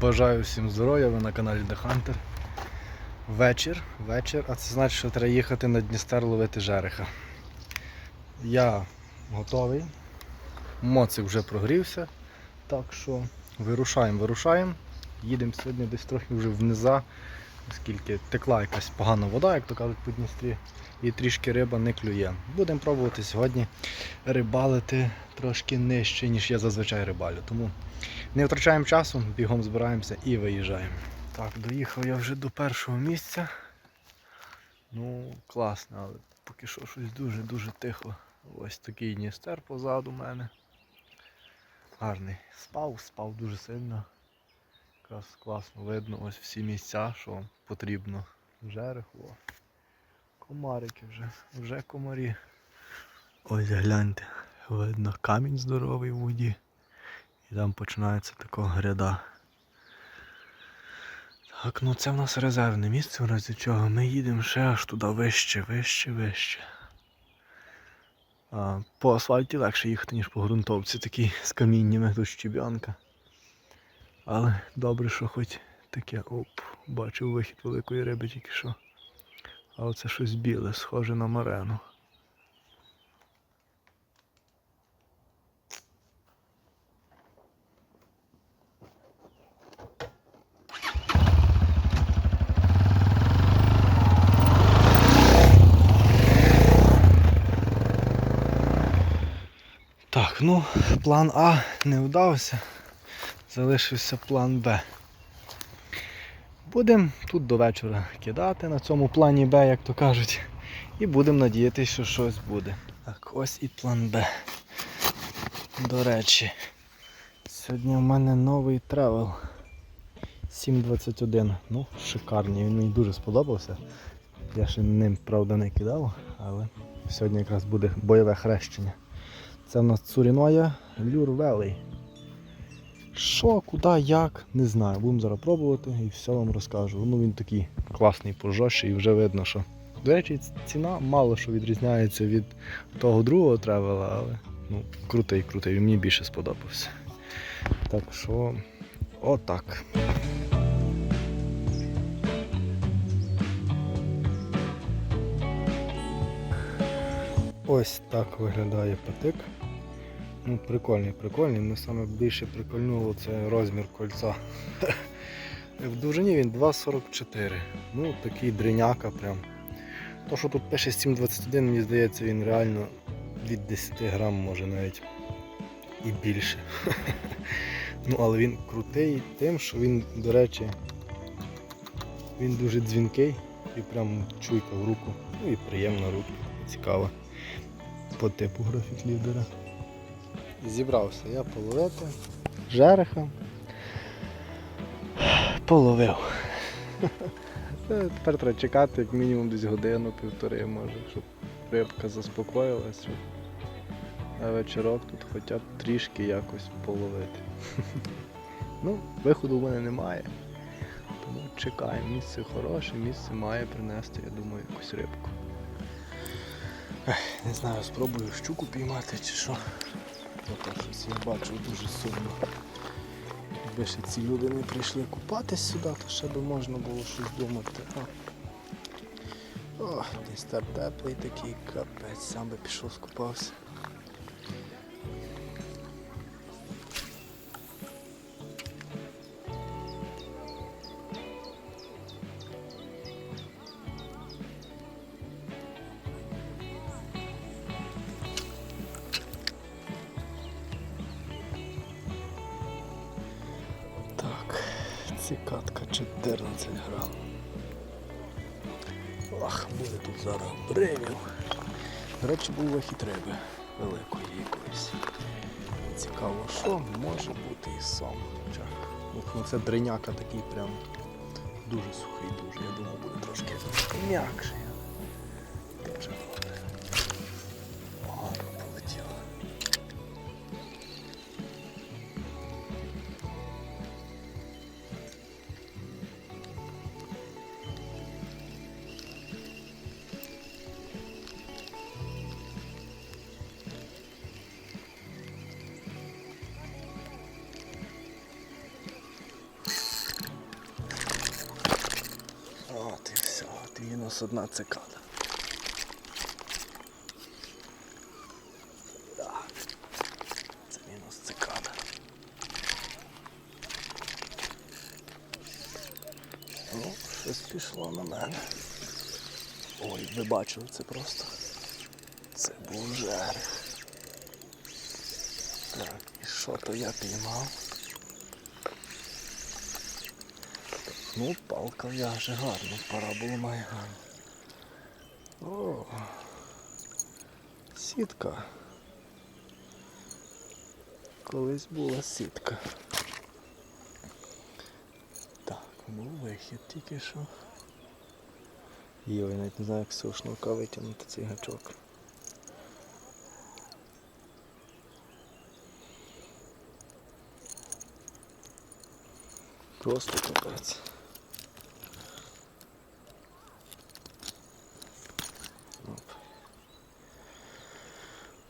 Бажаю всім здоров'я, ви на каналі The Hunter. Вечір, вечір, а це значить, що треба їхати на Дністер ловити жереха. Я готовий. Моцик вже прогрівся. Так що вирушаємо, вирушаємо. Їдемо сьогодні десь трохи вже вниза, оскільки текла якась погана вода, як то кажуть по Дністрі, і трішки риба не клює. Будемо пробувати сьогодні рибалити трошки нижче, ніж я зазвичай рибалю. Тому не втрачаємо часу, бігом збираємося і виїжджаємо. Так, доїхав я вже до першого місця. Ну, класно, але поки що щось дуже-дуже тихо. Ось такий Дністер позаду мене. Гарний. Спав, спав дуже сильно. Якраз класно видно ось всі місця, що потрібно. О. Комарики вже, вже комарі. Ось гляньте, видно камінь здоровий в воді. І там починається така гряда. Так, ну це в нас резервне місце, в разі чого ми їдемо ще аж туди вище, вище, вище. А, по асфальті легше їхати, ніж по ґрунтовці, такій з каміннями, тут щебянка. Але добре, що хоч таке, оп, бачив вихід великої риби тільки що. А оце щось біле, схоже на марену. Так, ну, план А не вдався. Залишився план Б. Будемо тут до вечора кидати на цьому плані Б, як то кажуть. І будемо надіятися, що щось буде. Так, ось і план Б. До речі, сьогодні в мене новий тревел 721. Ну, шикарний, він мені дуже сподобався. Я ще ним, правда, не кидав, але сьогодні якраз буде бойове хрещення. Це в нас Цуріноя Люр. Що, куди, як, не знаю. Будемо зараз пробувати і все вам розкажу. Ну він такий класний, пожорщий і вже видно, що. До речі, ціна мало що відрізняється від того другого тревела, але ну, крутий, крутий, він мені більше сподобався. Так що, отак. Ось так виглядає патик. Ну, прикольний, прикольний. Мене саме більше прикольнуло це розмір кольця. В довжині він 2,44. Ну, такий дриняка прям. То, що тут пише 7,21, мені здається, він реально від 10 грам може навіть і більше. ну, але він крутий тим, що він, до речі, він дуже дзвінкий і прям чуйка в руку. Ну і приємна рука, цікава по типу графік лідера. Зібрався я половити жереха. Половив. Тепер треба чекати як мінімум десь годину-півтори, може, щоб рибка заспокоїлась. щоб На вечірок тут хоча б трішки якось половити. ну, виходу в мене немає. Тому чекаємо. Місце хороше, місце має принести, я думаю, якусь рибку. Не знаю, спробую щуку піймати чи що. Ото щось я бачу дуже сумно. Якби ще ці люди не прийшли купатись сюди, то ще би можна було щось думати. А. О, Дністер теплий такий, капець, сам би пішов скупався. Ну, Це дриняка такий прям дуже сухий, дуже. Я думаю, буде трошки м'якший. Мінус одна цикада. Це мінус цикада. Ну, щось пішло на мене. Ой, ви бачили це просто. Це був жерех. Так, і що то я піймав? Ну, палка в'яже гарно, параболу має гарно. О, сітка. Колись була сітка. Так, був вихід тільки що. Йой, навіть не знаю, як з цього шнурка витягнути цей гачок. Просто капець.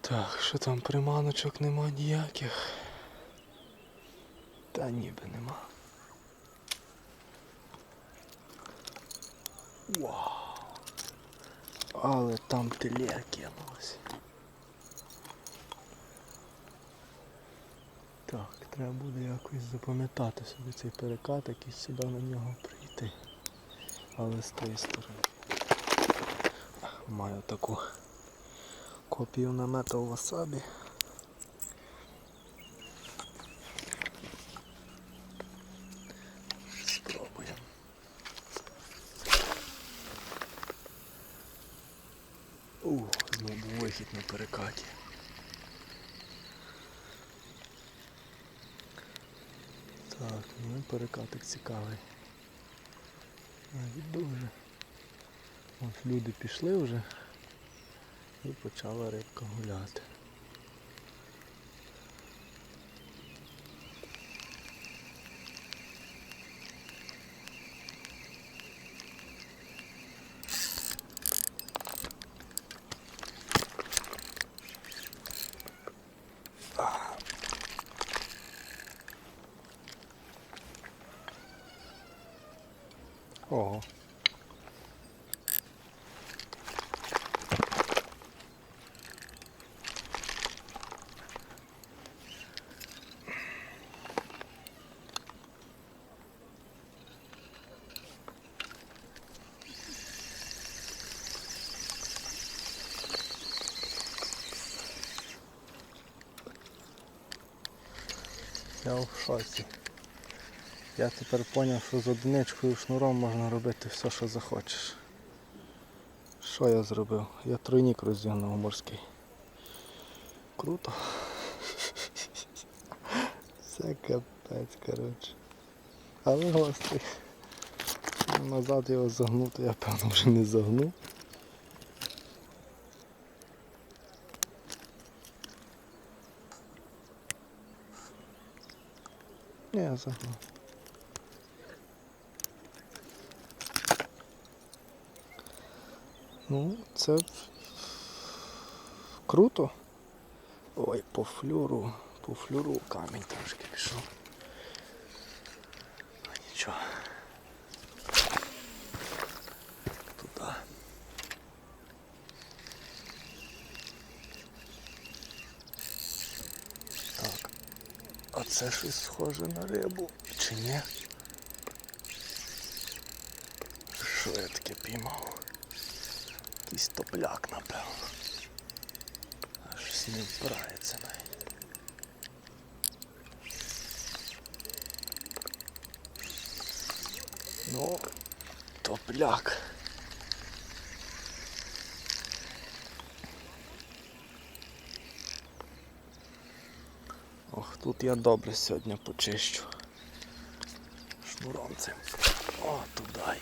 Так, що там приманочок нема ніяких? Та ніби нема. Вау! Але там теле кинулось. Так, треба буде якось запам'ятати собі цей перекатик і сюди на нього прийти. Але з тієї сторони. Маю таку копію намета у васабі. Спробуємо. Ух, знову вихід на перекаті. Так, ну перекатик цікавий. Навіть дуже. От люди пішли вже почала рибка гуляти. Я в шоці. Я тепер зрозумів, що з одиничкою шнуром можна робити все, що захочеш. Що я зробив? Я тройник роздягнув морський. Круто. Це капець, коротше. Але гострий. Назад його загнути, я певно вже не загну. Ні, я загнув. Ну, це круто. Ой, по флюру, по флюру камінь трошки пішов. А нічого. Туди. Так. А це щось схоже на рибу. Чи ні? Що я таке піймав? Якийсь топляк, напевно. Аж не впирається навіть. Ну, топляк. Ох, тут я добре сьогодні почищу. Шнуром цим. О, туди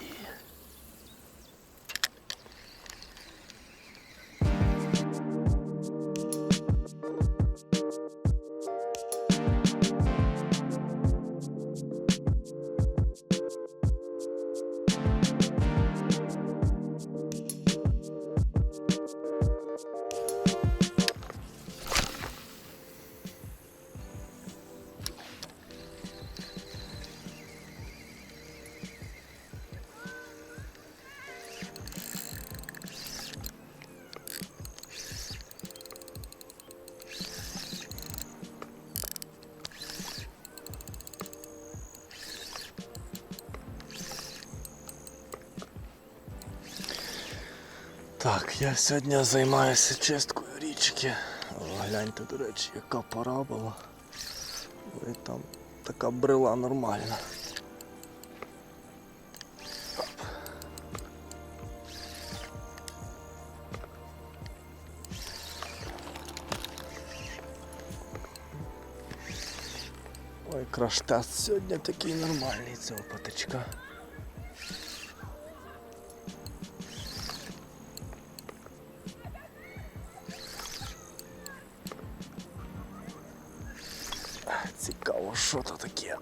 Так, я сьогодні займаюся чисткою річки. Гляньте, до речі, яка пора була. Ой, там така брила нормальна. Ой, краш-тест сьогодні такий нормальний цього патичка. Цікаво, що то таке.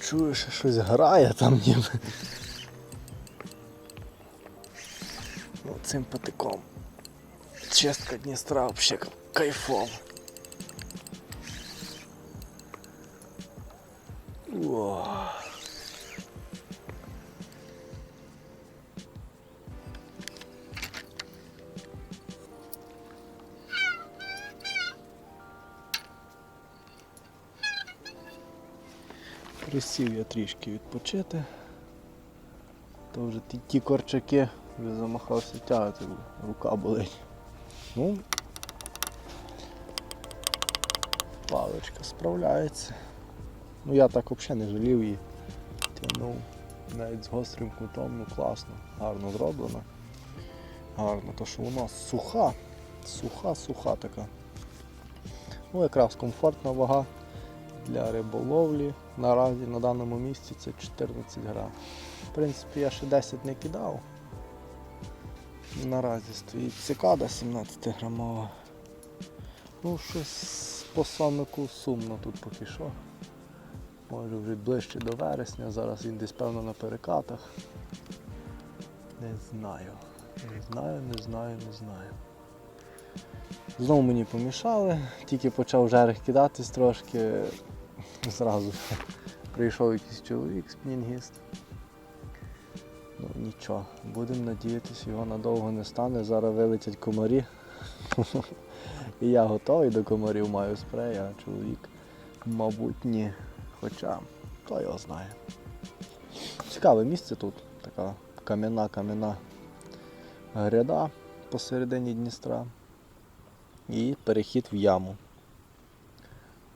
Чую, що щось грає там ніби. Ну, цим патиком. Чистка Дністра взагалі кайфово. Присів я трішки відпочити. То вже ті, ті корчаки вже замахався тягати, рука болить. Ну, паличка справляється. Ну я так взагалі не жалів її. Тягнув навіть з гострим кутом, ну класно, гарно зроблено. Гарно, то що вона суха, суха, суха така. Ну якраз комфортна вага для риболовлі. Наразі на даному місці це 14 грам. В принципі, я ще 10 не кидав. Наразі стоїть цикада 17 грамова. Ну, щось по сонику сумно тут поки що. Може вже ближче до вересня, зараз він десь певно на перекатах. Не знаю. Не знаю, не знаю, не знаю. Знову мені помішали, тільки почав жерех кидатись трошки, зразу прийшов якийсь чоловік спінінгіст. Ну нічого, будемо надіятися, його надовго не стане. Зараз вилетять комарі. І я готовий до комарів, маю спрей, а чоловік, мабуть, ні. Хоча, хто його знає. Цікаве місце тут, така кам'яна-кам'яна гряда посередині Дністра. І перехід в яму.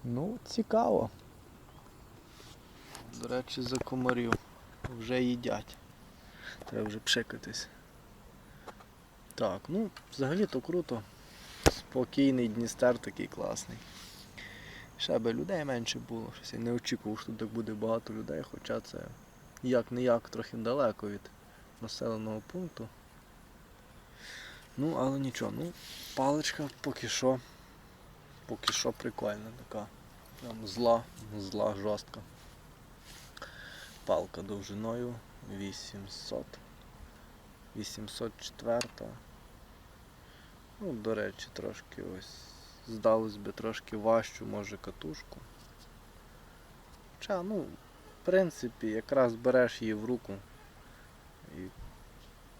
Ну, цікаво. Речі, за комарів вже їдять. Треба вже пшикатись. Так, ну, взагалі-то круто. Спокійний Дністер такий класний. Ще би людей менше було. Щось я не очікував, що тут буде багато людей, хоча це як не як трохи далеко від населеного пункту. Ну, але нічого, ну, паличка поки що. Поки що прикольна така. Прям зла, зла жорстка. Палка довжиною 800. 804. Ну, до речі, трошки ось здалось би трошки важчу, може, катушку. Хоча, ну, в принципі, якраз береш її в руку і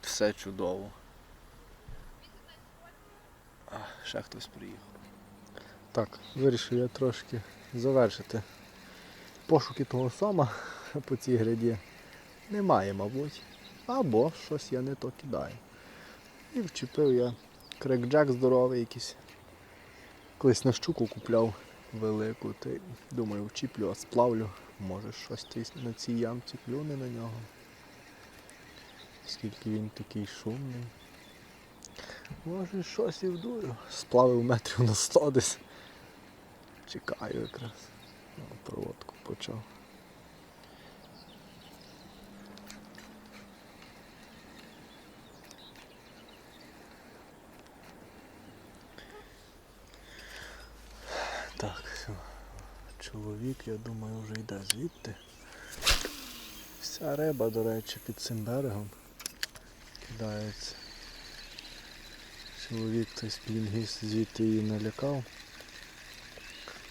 все чудово. А, ще хтось приїхав. Так, вирішив я трошки завершити пошуки того сома по цій гряді. Немає, мабуть. Або щось я не то кидаю. І вчепив я крекджек здоровий якийсь. Колись на щуку купляв велику, та думаю, вчіплю, а сплавлю. Може щось десь на цій ямці клюне на нього. Скільки він такий шумний. Може щось і вдую. Сплавив метрів на 100 десь. Чекаю якраз. Проводку почав. Так, все. Чоловік, я думаю, вже йде звідти. Вся риба, до речі, під цим берегом кидається. Чоловік той спінгіст звідти її налякав.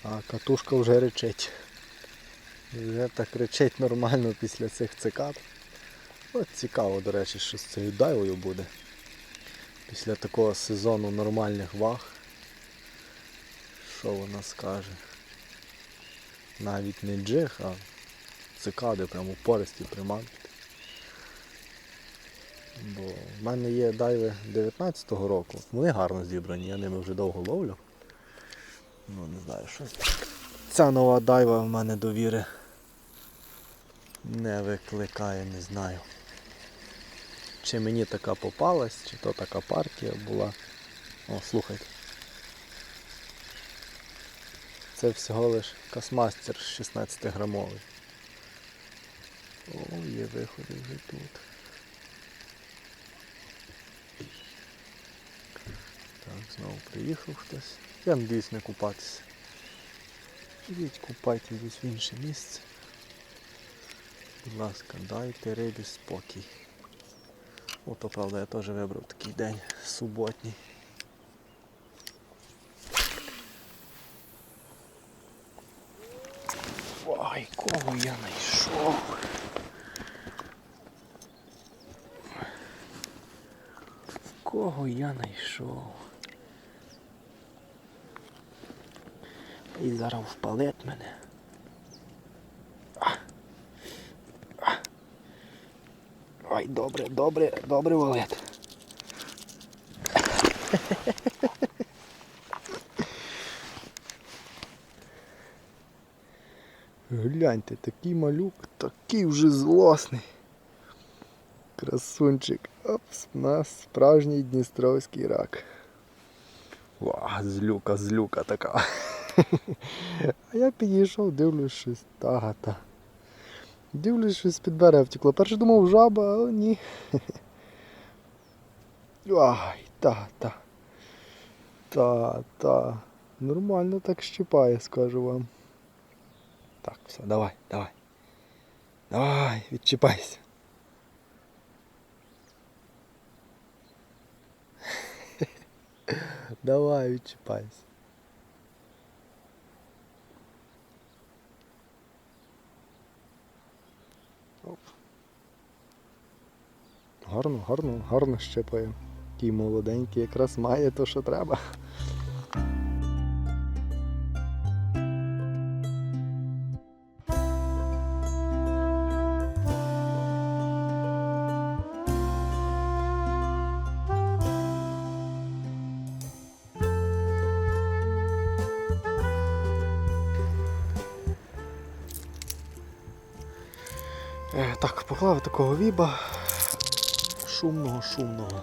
А катушка вже речить. Вже так речить нормально після цих цикад. От цікаво, до речі, що з цією дайвою буде. Після такого сезону нормальних ваг. Що вона скаже? Навіть не джиг, а цикади, прямо пористі приманки. Бо в мене є дайви 19-го року. Вони гарно зібрані, я ними вже довго ловлю. Ну, не знаю, що. Ця нова дайва в мене довіри не викликає, не знаю. Чи мені така попалась, чи то така партія була. О, слухайте. Це всього лиш касмастер 16 грамовий. О, є виходи вже тут. Так, знову приїхав хтось. Я надіюсь не купатися. Ідіть купайте десь в інше місце. Будь ласка, дайте рибі спокій. Ото правда я теж вибрав такий день суботній. Ой, кого я знайшов? Кого я знайшов? І зараз впалить мене. Ой, добре, добре, добре валет. Гляньте, такий малюк, такий вже злосний. Красунчик. Опс, у нас справжній дністровський рак. Ва, злюка, злюка така. А я підійшов, дивлюсь щось та-та. Дивлюсь, щось під берег втекло. Перше думав жаба, але ні. Ай, та-та. Та-та. Нормально так щипає, скажу вам. Так, все, давай, давай. Давай, відчіпайся. Давай, відчіпайся. Оп. Гарно, гарно, гарно щепає. Такий молоденький, якраз має то, що треба. Так, поклав такого віба. Шумного, шумного.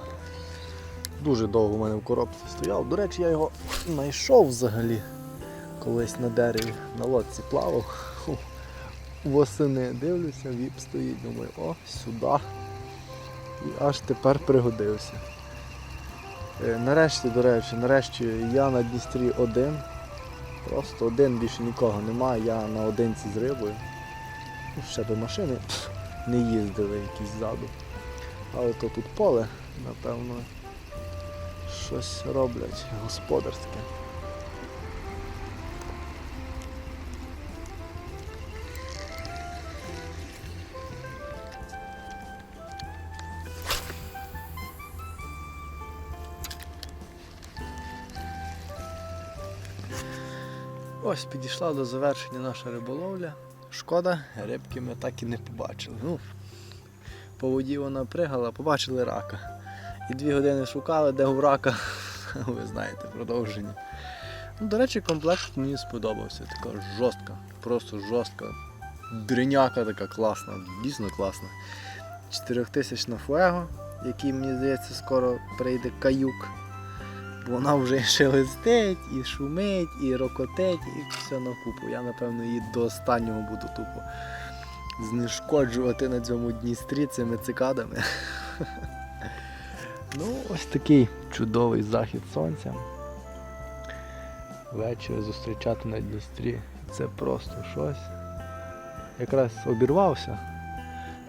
Дуже довго в мене в коробці стояв. До речі, я його знайшов взагалі. Колись на дереві на лодці плавав. Восени дивлюся, віп стоїть, думаю, о, сюди. І аж тепер пригодився. Е, Нарешті, до речі, нарешті я на Дністрі один. Просто один, більше нікого немає, я наодинці з рибою. Ще би машини не їздили якісь ззаду. Але то тут поле, напевно, щось роблять господарське. Ось підійшла до завершення наша риболовля. Шкода, рибки ми так і не побачили. Ну, по воді вона пригала, побачили рака. І дві години шукали, де у рака, ви знаєте, продовження. Ну, до речі, комплект мені сподобався. Така жорстка, просто жорстка. Дриняка така класна, дійсно класна. 4000 на фуего, який, мені здається, скоро прийде каюк. Вона вже шелестить, і шумить, і рокотить, і все на купу. Я напевно її до останнього буду тупо знешкоджувати на цьому Дністрі цими цикадами. Ну, ось такий чудовий захід сонця. Ввечері зустрічати на Дністрі. Це просто щось. Якраз обірвався.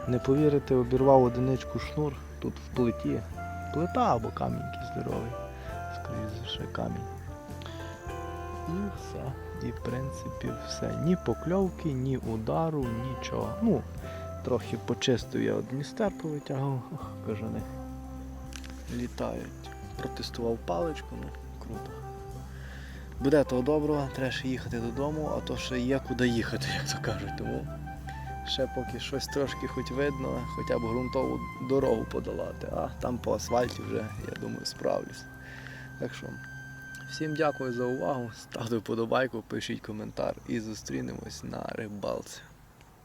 Не повірите, обірвав одиничку шнур тут в плиті. Плита або камінь здоровий. За камінь. І все. І в принципі все. Ні покльовки, ні удару, нічого. Ну, трохи почистив я от Дністер повитягав, ох, кажани. Літають. Протестував паличку, ну, круто. Буде того доброго, треба ще їхати додому, а то ще є куди їхати, як то кажуть. Тому Ще поки щось трошки хоч видно, хоча б ґрунтову дорогу подолати, а там по асфальті вже, я думаю, справлюсь. Так що, всім дякую за увагу. Ставте вподобайку, пишіть коментар і зустрінемось на рибалці.